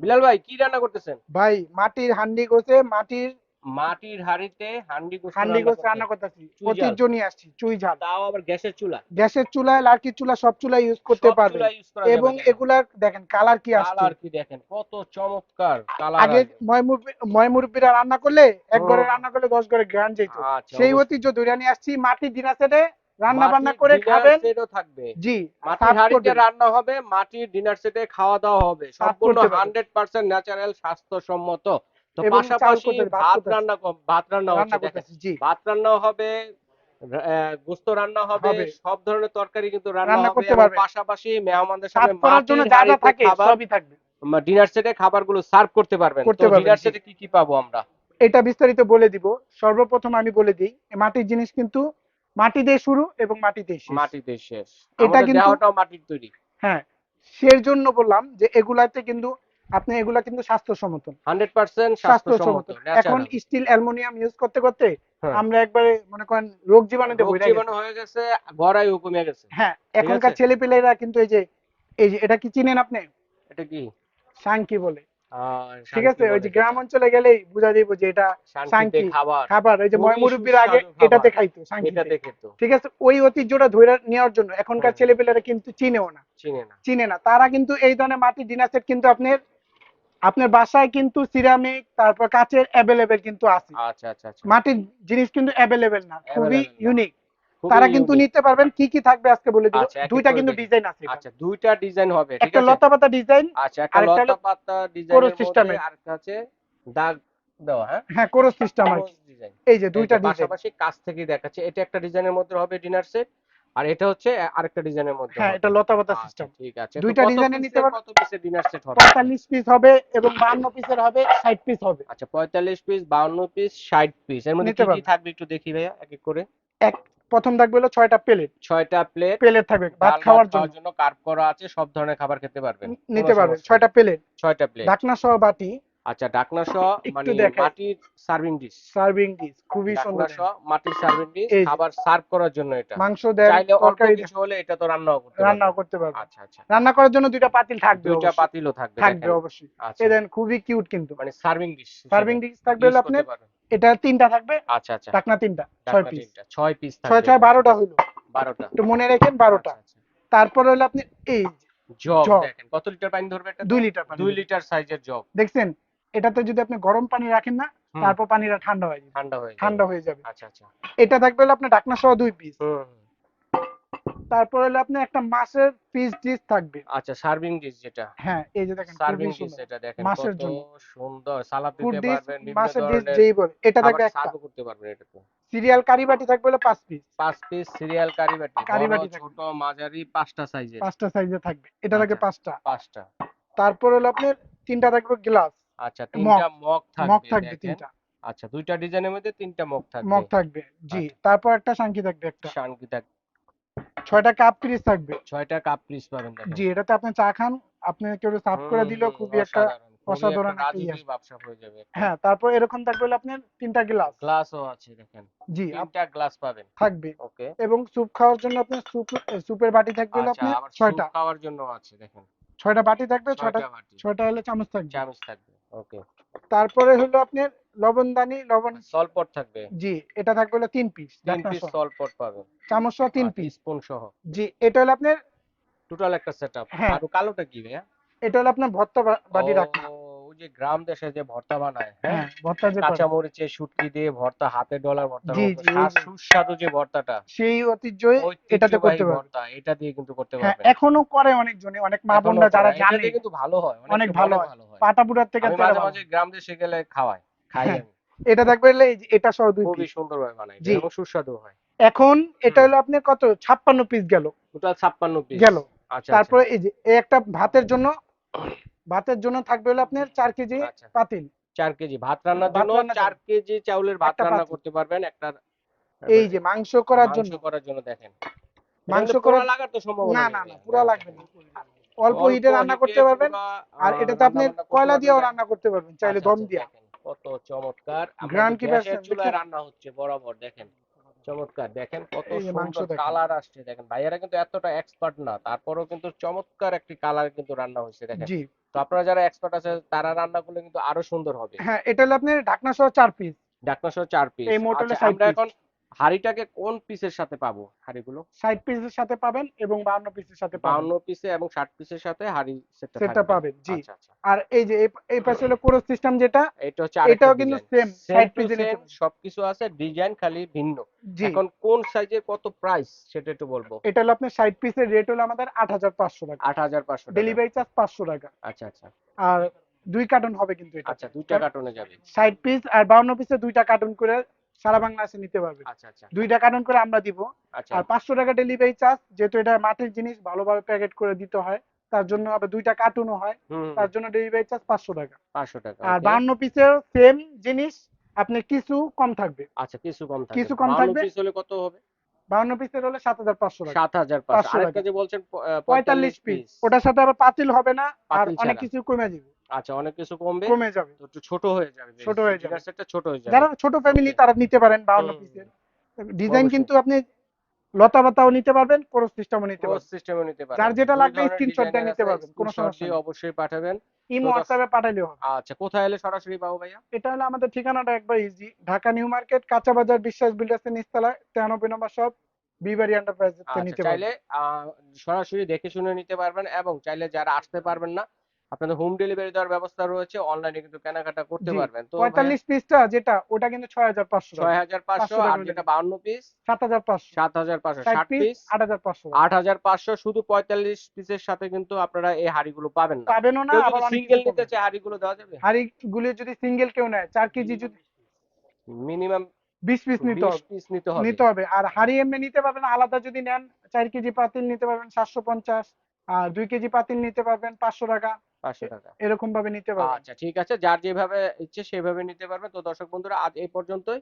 বিলাল ভাই কি রান্না করতেছেন? ভাই মাটির হান্ডি গোছে মাটির মাটির হাঁড়িতে হান্ডি গোস্ত হান্ডি গোছ রান্না করতেছি। ঝাল। আসছি চুই ঝাল। তাও আবার গ্যাসের চুলা? গ্যাসের চুলায় লার্কির চুলা সব চুলা ইউজ করতে চুলা করা এবং যাবে দেখেন। এগুলার দেখেন কালার কি আসছে? কালার কি দেখেন? কত চমৎকার কালার আগে ময়মুরবিরা রান্না করলে এক ঘরে রান্না করলে দশ ঘরে গ্রান যেত। আচ্ছা সেই। ঐতিহ্য ধরে নিয়ে আসছি মাটির দিনা সেটে রান্না বান্না করে খাবেন। থাকবে। জি মাটির হাঁড়িতে। রান্না হবে মাটির ডিনার সেটে খাওয়া দাওয়া হবে। সম্পূর্ণ করতে পারবেন। হান্ড্রেড পার্সেন্ট ন্যাচারাল স্বাস্থ্যসম্মত। তো পাশাপাশি ভাত। রান্না ভাত রান্না হচ্ছে ভাত রান্না হবে গোস্ত রান্না হবে। সব ধরনের তরকারি কিন্তু রান্না করতে এবং পারবেন। পাশাপাশি মেহমানদের সামনে করার জন্য যা যা থাকে খাবার সবই থাকবে। ডিনার সেটে খাবারগুলো সার্ভ করতে পারবেন। তো ডিনার সেটে কি কি পাবো আমরা? এটা বিস্তারিত বলে দিব। সর্বপ্রথম আমি বলে দিই মাটির জিনিস কিন্তু মাটি দিয়ে শুরু এবং মাটি দিয়ে শেষ। মাটিতে শেষ। এটা কিন্তু- মাটির তৈরি। হ্যাঁ সেই জন্য বললাম যে এগুলাতে কিন্তু আপনি এগুলা কিন্তু স্বাস্থ্যসম্মত। হান্ড্রেড পার্সেন্ট স্বাস্থ্যসম্মত। স্বাস্থ্যসম্মত এখন স্টিল অ্যালুমিনিয়াম ইউজ করতে করতে হ্যাঁ। আমরা একবারে মনে করেন রোগ জীবাণুতে রোগ ভরে জীবাণু হয়ে গেছে গড়াইও কমে গেছে। হ্যাঁ এখনকার? ছেলেপেলেরা কিন্তু এই যে এই যে এটা কি চিনেন আপনি? এটা কি? সাংকি বলে। ঠিক আছে ওই যে গ্রাম অঞ্চলে গেলেই বুঝা দিব যে এটা শান্তি খাবার। খাবার ওই যে খুবই ময়মুরব্বির আগে এটাতে খাইতো সাংকিতে। ঠিক আছে ওই ঐতিহ্যটা ধরে নেওয়ার জন্য এখনকার হুম। ছেলেপেলেরা কিন্তু চিনেও না। চিনে না। চিনে না। তারা কিন্তু এই ধরনের মাটির ডিনার সেট কিন্তু আপনার আপনার বাসায় কিন্তু সিরামিক তারপর কাচের অ্যাভেলেবেল কিন্তু আছে। আচ্ছা আচ্ছা আচ্ছা। মাটির জিনিস কিন্তু অ্যাভেলেবেল না খুবই ইউনিক তারা কিন্তু নিতে পারবেন কি কি থাকবে আজকে বলে দিব আচ্ছা, দুইটা কিন্তু ডিজাইন আছে আচ্ছা দুইটা ডিজাইন হবে ঠিক একটা আছে? লতা পাতা ডিজাইন আচ্ছা একটা লতা পাতা system মধ্যে এর। আর কাছে দাগ দেওয়া হ্যাঁ? হ্যাঁ কোরস সিস্টেম আর এই যে দুইটা ডিজাইন পাশাপাশি কাছ থেকে দেখাচ্ছে। এটা একটা ডিজাইনের মধ্যে হবে ডিনার সেট আর এটা হচ্ছে আরেকটা ডিজাইনের মধ্যে হ্যাঁ এটা লতা পাতা আচ্ছা, সিস্টেম ঠিক আছে। দুইটা ডিজাইনে নিতে পারবেন? কত পিসের ডিনার সেট হবে? পঁয়তাল্লিশ পিস হবে এবং বান্ন পিসের হবে ষাট পিস হবে। আচ্ছা পঁয়তাল্লিশ পিস বাউন্ন পিস ষাট পিস এর মধ্যে কি কি থাকবে একটু দেখি ভাইয়া এক এক করে। এক প্রথম থাকবে হলো ছয়টা প্লেট। ছয়টা প্লেট প্লেট থাকবে ভাত খাওয়ার জন্য। জন্য কার্ভ করা আছে সব ধরনের খাবার খেতে পারবেন। নিতে পারবেন ছয়টা প্লেট। ছয়টা প্লেট। ঢাকনা সহ বাটি। আচ্ছা ডাকনা সহ মানে। মাটির সার্ভিং ডিশ সার্ভিং ডিশ খুবই সুন্দর। সহ মাটির সার্ভিং ডিশ খাবার সার্ভ করার জন্য এটা। মাংস দেন চাইলে অল্প কিছু হলে এটা তো রান্নাও করতে রান্নাও করতে পারবেন। আচ্ছা আচ্ছা। রান্না করার জন্য দুইটা পাতিল থাকবে দুইটা। পাতিলও থাকবে থাকবে অবশ্যই। আচ্ছা। এই দেন খুবই কিউট কিন্তু। মানে সার্ভিং ডিশ সার্ভিং ডিশ থাকবে হলো আপনার এটা তিনটা থাকবে। আচ্ছা আচ্ছা। টাকনা তিনটা ছয় পিস ছয় পিস থাকবে। ছয় ছয়। বারোটা হইল। বারোটা। একটু মনে রাখেন বারোটা। তারপর আচ্ছা। হলো আপনি এই জগ। দেখেন কত লিটার পানি ধরবে এটা? দুই লিটার পানি দুই লিটার সাইজের জগ। দেখছেন এটাতে যদি আপনি গরম পানি রাখেন না তারপর পানিটা ঠান্ডা হয়ে যাবে। ঠান্ডা হয়ে যাবে। ঠান্ডা হয়ে যাবে। আচ্ছা আচ্ছা। এটা থাকবে হলো আপনার ঢাকনা সহ দুই পিস। তারপর হলো আপনি একটা মাছের পিস ডিশ থাকবে। আচ্ছা সার্ভিং ডিশ যেটা। হ্যাঁ এই যে দেখেন সার্ভিং ডিশ এটা দেখেন মাছের জন্য। সুন্দর সালাদ দিতে পারবেন মাছের ডিশ যেই বলে এটা থাকবে একটা। সার্ভ করতে পারবেন এটা তো সিরিয়াল কারি বাটি থাকবে হলো পাঁচ পিস পাঁচ পিস সিরিয়াল কারি বাটি কারি বাটি ছোট মাঝারি পাঁচটা সাইজের পাঁচটা সাইজে থাকবে। এটা থাকবে আচ্ছা। পাঁচটা। পাঁচটা। তারপর হলো আপনার তিনটা থাকবে গ্লাস আচ্ছা তিনটা মগ থাকবে মগ থাকবে তিনটা। আচ্ছা দুইটা ডিজাইনের মধ্যে তিনটা মগ থাকবে। মগ থাকবে জি। আচ্ছা। তারপর একটা শাঙ্কি থাকবে একটা। শান্তি থাকবে। ছয়টা কাপ পিস থাকবে। ছয়টা কাপ পিস পাবেন জি এটাতে আপনি চা খান আপনি কেউ সার্ভ করে দিলেও খুবই একটা অসাধারণ, ইয়ে। হয়ে যাবে হ্যাঁ তারপর এরকম থাকবে আপনার তিনটা গ্লাস গ্লাসও আছে দেখেন। জি তিনটা গ্লাস পাবেন। থাকবে। ওকে এবং স্যুপ খাওয়ার জন্য আপনার স্যুপ স্যুপের বাটি থাকবে আচ্ছা আপনার ছয়টা। স্যুপ খাওয়ার জন্য আছে দেখেন। ছয়টা বাটি থাকবে ছয়টা ছয়টা হলো চামচ থাকবে। চামচ থাকবে। ওকে তারপরে হলো আপনার লবণদানি লবণ সলপট থাকবে। জি এটা থাকবে হলো তিন পিস তিন পিস সলপট পাবেন। চামচ সহ তিন পিস স্পুন সহ জি এটা হলো আপনার টোটাল একটা সেটআপ হ্যাঁ। আর কালোটা কি ভাইয়া? এটা হলো আপনার ভর্তা বাটি ও, রাখনা ওই যে গ্রাম দেশে যে ভর্তা বানায় হ্যাঁ? হ্যাঁ ভর্তা যে কাঁচা মরিচের শুটকি দিয়ে ভর্তা হাতে ডলার ভর্তা জি, জি, সুস্বাদু যে ভর্তাটা। সেই ঐতিহ্যই এটাতে করতে পারবে ভর্তা এটা দিয়ে কিন্তু করতে হ্যাঁ এখনও করে অনেকজনে অনেক মা বোনরা যারা জানে। কিন্তু ভালো হয় অনেক ভালো হয়। পাটাপুরার থেকে মাঝে মাঝে গ্রাম দেশে গেলে খাওয়াই। খাই হ্যাঁ, এটা যে এটা সহ দুই খুবই পিস সুন্দরভাবে বানাই এবং সুস্বাদু হয়। এখন এটা হলো আপনার কত? ছাপ্পান্ন পিস গেল। টোটাল ছাপ্পান্ন পিস গেল। আচ্ছা তারপরে এই যে একটা ভাতের জন্য ভাতের জন্য থাকবে হলো আপনার কেজি আচ্ছা। পাতিল। কেজি ভাত রান্নার জন্য কেজি চাউলের ভাত রান্না করতে পারবেন একটা এই যে মাংস করার জন্য। করার জন্য দেখেন। মাংস করা লাগার তো সম্ভাবনা না না না। পুরা লাগবে না। অল্প হিটে রান্না করতে পারবেন। আর আহ, এটাতে আপনি কয়লা দিয়েও রান্না করতে পারবেন চাইলে আচ্ছা, দম আচ্ছা, দিয়া। কত চমৎকার। গ্যাসের চুলায় রান্না হচ্ছে বরাবর দেখেন। চমৎকার দেখেন কত সুন্দর কালার আসছে দেখেন। ভাইয়ারা কিন্তু এতটা এক্সপার্ট না তারপরেও কিন্তু চমৎকার একটি কালার কিন্তু রান্না হয়েছে দেখেন। জি। তো আপনারা যারা এক্সপার্ট আছে তারা রান্না করলে কিন্তু আরও সুন্দর হবে। হ্যাঁ এটা হলো আপনার ঢাকনা সহ চার পিস ঢাকনা সহ চার পিস এই মোটলে আচ্ছা 60 আমরা এখন হাঁড়িটাকে কোন পিসের সাথে পাবো? হাঁড়িগুলো? ষাট পিসের সাথে পাবেন এবং বাহান্ন পিসের সাথে পাবেন। বাউন্ন পিসে এবং ষাট পিসের সাথে হাঁড়ি সেটটা সেটা থাকবে। পাবেন জি। আচ্ছা আচ্ছা। আর এই যে এই- পাশে হলো কোরস সিস্টেম যেটা এটা হচ্ছে এটাও কিন্তু সেম সেম ষাট টু পিসের সেম সবকিছু আছে ডিজাইন খালি ভিন্ন। এখন কোন সাইজের কত প্রাইস সেটা একটু বলব। এটা হলো আপনার ষাট পিসের রেট হলো আমাদের আট হাজার পাঁচশো টাকা। আট হাজার পাঁচশো ডেলিভারি চার্জ পাঁচশো টাকা। আচ্ছা আচ্ছা। আর দুই কার্টন হবে কিন্তু এটা। আচ্ছা দুইটা কার্টনে যাবে। ষাট পিস আর বাউন্ন পিসে দুইটা কার্টন করে সারা বাংলাদেশে নিতে পারবেন আচ্ছা আচ্ছা। দুইটা কার্টন করে আমরা দিব। আচ্ছা। আর পাঁচশো টাকা ডেলিভারি চার্জ যেহেতু এটা মাটির জিনিস ভালোভাবে প্যাকেট করে দিতে হয়। তার জন্য আবার দুইটা কার্টুনও হয়। তার জন্য ডেলিভারি চার্জ পাঁচশো টাকা। পাঁচশো টাকা আর। বাউন্ন পিসের সেম জিনিস আপনি কিছু কম থাকবে। আচ্ছা কিছু কম থাকবে। কিছু কম থাকবে। কত হবে? বাউন্ন পিসের হলে সাত হাজার পাঁচশো টাকা। সাত হাজার পাঁচশো। 500 আরেকটা যে বলছেন পঁয়তাল্লিশ পিস ওটার সাথে আবার পাতিল হবে না আর অনেক কিছু কমে যাবে। আচ্ছা অনেক কিছু কমবে কমে যাবে। একটু ছোট হয়ে যাবে ছোট হয়ে যাবে। সেটটা ছোট হয়ে যাবে। যারা ছোট ফ্যামিলি তারা নিতে পারেন বাউন্ন হুম। পিসের ডিজাইন কিন্তু আপনি লতা পাতাও নিতে পারবেন কোরস সিস্টেমও নিতে ক্রস পারবেন। সিস্টেমে নিতে পারবেন। যার যেটা লাগবে screenshot দিয়ে নিতে পারবেন, কোনো সমস্যা নেই। অবশ্যই পাঠাবেন। ইমো দশ- হোয়াটসঅ্যাপে পাঠালেও হবে। আচ্ছা কোথায় এলে সরাসরি পাবো ভাইয়া? এটা হলো আমাদের ঠিকানাটা একবার ইজি ঢাকা নিউ মার্কেট কাঁচা বাজার বিশ্বাস বিল্ডার্স এর নিচতলা তেরানব্বই নম্বর শপ বিবারি এন্টারপ্রাইজ নিতে চাইলে পারবেন আহ, সরাসরি দেখে শুনে নিতে পারবেন এবং চাইলে যারা আসতে পারবেন না আপনাদের হোম ডেলিভারি দেওয়ার ব্যবস্থা রয়েছে অনলাইনে কিন্তু কেনাকাটা করতে পারবেন। তো পঁয়তাল্লিশ পিসটা যেটা ওটা কিন্তু ছয় হাজার পাঁচশো ছয় হাজার পাঁচশো আর যেটা বাউন্ন পিস সাত হাজার পাঁচশো। সাত হাজার পাঁচশো ষাট ষাট পিস পিস আট হাজার পাঁচশো। আট হাজার পাঁচশো শুধু পঁয়তাল্লিশ পিসের সাথে কিন্তু আপনারা এই হাড়িগুলো পাবেন না। পাবেনও না আবার সিঙ্গেল নিতে পাবেন। চায় হাড়িগুলো দেওয়া যাবে? হাঁড়ি গুলি যদি সিঙ্গেল কেউ নেয় চার কেজি যদি মিনিমাম বিশ পিস নিতে হবে। পিস নিতে হবে। নিতে হবে। আর হাঁড়ি এমনি নিতে পারবেন আলাদা যদি নেন চার কেজি পাতিল নিতে পারবেন সাতশো পঞ্চাশ আর দুই কেজি পাতিল নিতে পারবেন পাঁচশো টাকা। পাঁচশো টাকা। এরকম ভাবে নিতে পারবেন। আচ্ছা ঠিক আছে। যার যেভাবে ইচ্ছে সেভাবে নিতে পারবে তো দর্শক বন্ধুরা আজ এই পর্যন্তই।